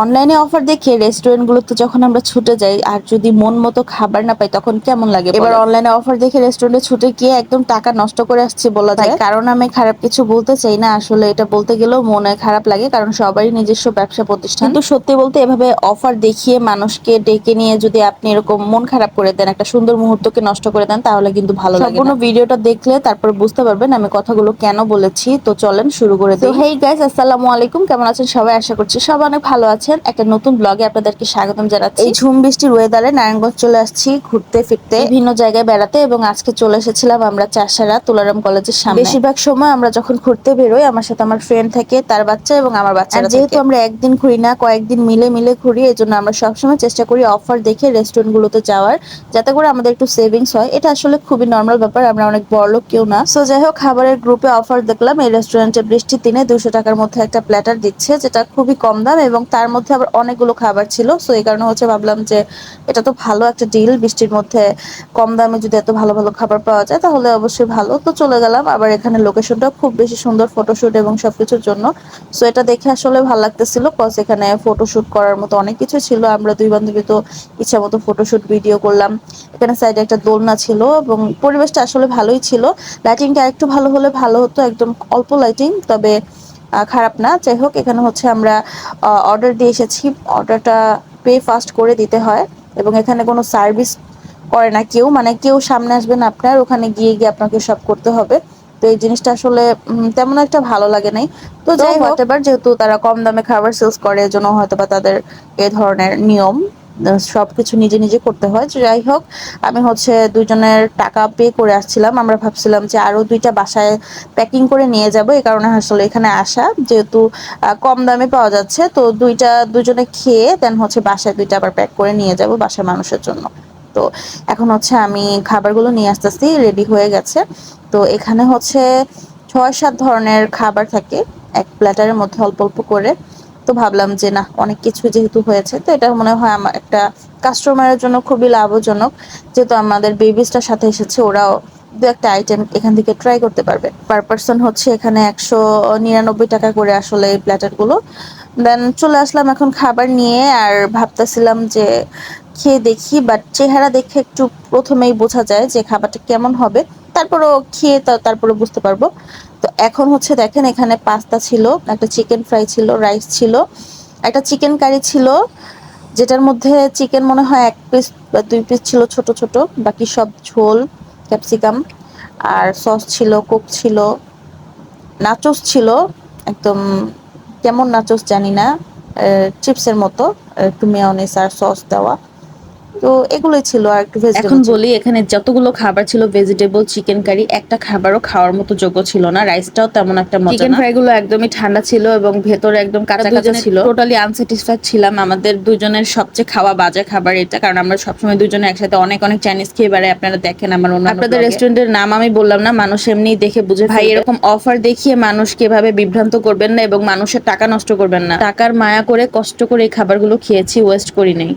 অনলাইনে অফার দেখে রেস্টুরেন্টগুলোতে যখন আমরা ছুটে যাই আর যদি মন মতো খাবার না পাই তখন কেমন লাগে এবার অনলাইনে অফার দেখে রেস্টুরেন্টে ছুটে গিয়ে একদম টাকা নষ্ট করে আসছি বলা যায়। কারণ আমি খারাপ কিছু বলতে চাই না। আসলে এটা বলতে গেলেও মনে খারাপ লাগে কারণ সবারই নিজস্ব ব্যবসা প্রতিষ্ঠান। কিন্তু সত্যি বলতে এভাবে অফার দেখিয়ে মানুষকে ডেকে নিয়ে যদি আপনি এরকম মন খারাপ করে দেন একটা সুন্দর মুহূর্তকে নষ্ট করে দেন তাহলে কিন্তু ভালো লাগে সম্পূর্ণ ভিডিওটা দেখলে তারপর বুঝতে পারবেন আমি কথাগুলো কেন বলেছি। তো চলেন শুরু করে দিই। হেই গাইস আসসালামু আলাইকুম। কেমন আছেন সবাই? আশা করছি সবাই অনেক ভালো আছেন। একটা নতুন ব্লগে আপনাদেরকে স্বাগতম জানাচ্ছি। এই ঝুম বৃষ্টির ওয়েদারে নারায়ণগঞ্জ চলে আসছি ঘুরতে ফিরতে। বিভিন্ন জায়গায় বেড়াতে এবং আজকে চলে এসেছিলাম আমরা চাষারা তুলারাম কলেজের সামনে। বেশিরভাগ সময় আমরা যখন ঘুরতে বেরোই আমার সাথে আমার ফ্রেন্ড থাকে তার বাচ্চা এবং আমার বাচ্চা যেহেতু আমরা একদিন ঘুরি না কয়েকদিন মিলে মিলে ঘুরি এই জন্য আমরা সবসময় চেষ্টা করি অফার দেখে রেস্টুরেন্ট গুলোতে যাওয়ার যাতে করে আমাদের একটু সেভিংস হয়। এটা আসলে খুবই নর্মাল ব্যাপার আমরা অনেক বড় লোক কেউ না। সো যাই হোক খাবারের গ্রুপে অফার দেখলাম এই রেস্টুরেন্টে বৃষ্টির দিনে দুশো টাকার মধ্যে একটা প্ল্যাটার দিচ্ছে যেটা খুবই কম দাম এবং তার মধ্যে আবার অনেকগুলো খাবার ছিল। সো এই কারণে হচ্ছে ভাবলাম যে এটা তো ভালো একটা ডিল বৃষ্টির মধ্যে কম দামে যদি এত ভালো ভালো খাবার পাওয়া যায়, তাহলে অবশ্যই ভালো। তো চলে গেলাম আবার এখানে লোকেশনটা খুব বেশি সুন্দর ফটোশুট এবং সবকিছুর জন্য। সো এটা দেখে আসলে ভালো লাগতেছিল কজ এখানে ফটোশুট করার মতো অনেক কিছু ছিল। আমরা দুই বান্ধবী তো ইচ্ছা মতো ফটোশুট ভিডিও করলাম। এখানে সাইডে একটা দোলনা ছিল এবং পরিবেশটা আসলে ভালোই ছিল। লাইটিংটা একটু ভালো হলে ভালো হতো, একদম অল্প লাইটিং তবে খারাপ না। যাই হোক এখানে হচ্ছে আমরা অর্ডার দিয়ে এসেছি। অর্ডারটা পে ফাস্ট করে দিতে হয় এবং এখানে কোনো সার্ভিস করে না কেউ। মানে কেউ সামনে আসবেন আপনার ওখানে গিয়ে গিয়ে আপনাকে সব করতে হবে। তো এই জিনিসটা আসলে তেমন একটা ভালো লাগে নাই। তো যাই হোক এবার যেহেতু তারা কম দামে খাবার সেলস করে এজন্য হয়তো বা তাদের এ ধরনের নিয়ম। সবকিছু নিজে নিজে করতে হয়। যাই হোক, আমি হচ্ছে দুজনের টাকা পে করে আসছিলাম। আমরা ভাবছিলাম যে আরও দুইটা বাসায় প্যাকিং করে নিয়ে যাব। এই কারণে আসলে এখানে আসা, যেহেতু কম দামে পাওয়া যাচ্ছে। তো দুইটা, দুজনে খেয়ে দেন হচ্ছে বাসায় দুইটা আবার প্যাক করে নিয়ে যাব বাসার মানুষের জন্য। তো এখন হচ্ছে আমি খাবারগুলো নিয়ে আসতে আসতেছি রেডি হয়ে গেছে। তো এখানে হচ্ছে ছয়, সাত ধরনের খাবার থাকে। এক প্ল্যাটারের মধ্যে অল্প অল্প করে। তো ভাবলাম যে, না, অনেক কিছু যেহেতু হয়েছে, তো এটা মনে হয় আমার একটা কাস্টমারের জন্য খুবই লাভজনক। যেহেতু আমাদের বেবিসটার সাথে এসেছে, ওরাও দু একটা আইটেম এখান থেকে ট্রাই করতে পারবে। পার পার্সন হচ্ছে এখানে একশো নিরানব্বই টাকা করে আসলে এই প্ল্যাটারগুলো দেন চলে আসলাম এখন খাবার নিয়ে আর ভাবতেছিলাম যে, খেয়ে দেখি বাট চেহারা দেখে একটু প্রথমেই বোঝা যায় যে খাবারটা কেমন হবে। তারপরও খেয়ে তারপরে বুঝতে পারব। তো এখন হচ্ছে দেখেন এখানে পাস্তা ছিল, একটা চিকেন ফ্রাই ছিল, রাইস ছিল, একটা চিকেন কারি ছিল, যেটার মধ্যে চিকেন মনে হয় এক পিস বা দুই পিস ছিল ছোট ছোট, বাকি সব ঝোল, ক্যাপসিকাম, আর সস ছিল, কোক ছিল, নাচোস ছিল, একদম কেমন নাচোস জানি না চিপসের মতো, একটু মেয়নিস আর সস দেওয়া। তো এগুলোই ছিল আর একটু এখন বলি এখানে যতগুলো খাবার ছিল ভেজিটেবল চিকেন কারি একটা খাবারও খাওয়ার মতো যোগ্য ছিল না। রাইসটাও তেমন একটা মজা চিকেন ফ্রাই গুলো একদমই ঠান্ডা ছিল এবং ভেতরে একদম কাঁচা কাঁচা ছিল। টোটালি আনস্যাটিসফাইড ছিলাম। আমাদের দুজনের সবচেয়ে খাওয়া বাজে খাবার এটা কারণ আমরা সবসময় দুজনে একসাথে অনেক অনেক চাইনিজ খেয়ে বেড়াই। আপনারা দেখেন আমার অন্য আপনাদের রেস্টুরেন্টের নাম আমি বললাম না মানুষ এমনি দেখে বুঝে ভাই এরকম অফার দেখিয়ে মানুষ কীভাবে বিভ্রান্ত করবেন না এবং মানুষের টাকা নষ্ট করবেন না। টাকার মায়া করে কষ্ট করে এই খাবারগুলো খেয়েছি ওয়েস্ট করি নেই।